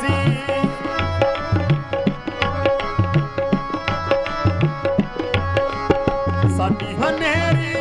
ਸੀ। ਸਾਡੀ ਹਨੇਰੀ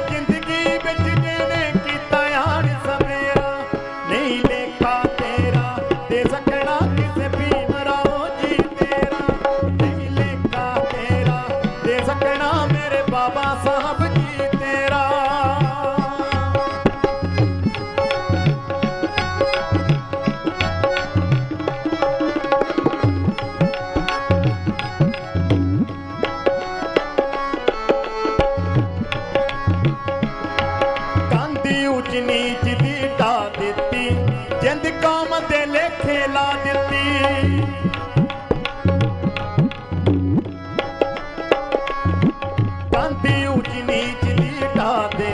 Sabe.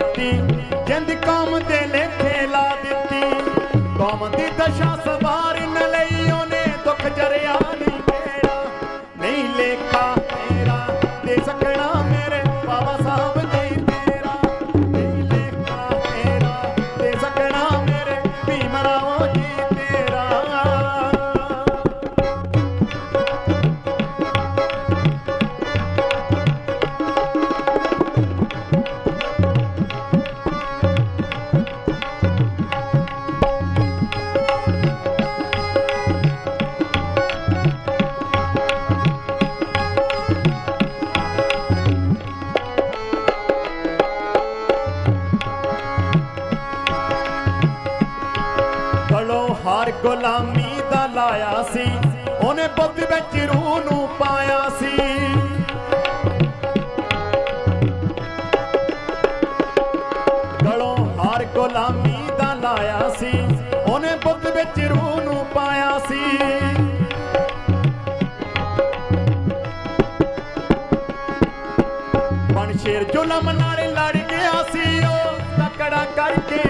ਗੁਲਾਮੀ ਦਾ ਲਾਇਆ ਸੀ, ਉਹਨੇ ਪੁੱਤ ਵਿੱਚ ਰੂਹ ਨੂੰ ਪਾਇਆ ਸੀ। ਗਲੋਂ ਹਾਰ ਗੁਲਾਮੀ ਦਾ ਲਾਇਆ ਸੀ, ਉਹਨੇ ਪੁੱਤ ਵਿੱਚ ਰੂਹ ਨੂੰ ਪਾਇਆ ਸੀ। ਬਣ ਸ਼ੇਰ ਜ਼ੁਲਮ ਨਾਲ ਲੜ ਗਿਆ ਸੀ, ਉਹ ਤਕੜਾ ਕਰਕੇ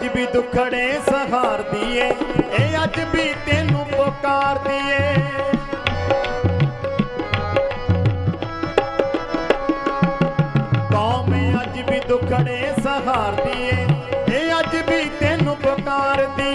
ਅੱਜ ਵੀ ਦੁਖੜੇ ਸਹਾਰਦੀ ਏ ਇਹ ਅੱਜ ਵੀ ਤੈਨੂੰ ਪੁਕਾਰਦੀ ਏ ਕੌਮ ਅੱਜ ਵੀ ਦੁਖੜੇ ਸਹਾਰਦੀ ਏ ਇਹ ਅੱਜ ਵੀ ਤੈਨੂੰ ਪੁਕਾਰਦੀ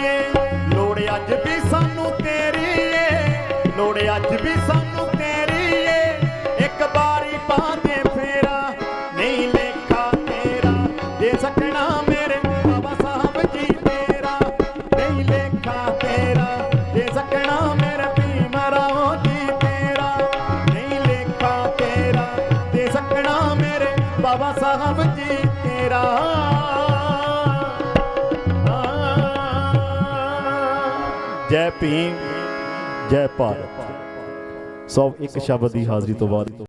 ਸਾਹਿਬ ਜੀ ਤੇਰਾ। ਜੈ ਭੀਮ ਜੈ ਭਾਰਤ। ਸਭ ਇੱਕ ਸ਼ਬਦ ਦੀ ਹਾਜ਼ਰੀ ਤੋਂ ਬਾਅਦ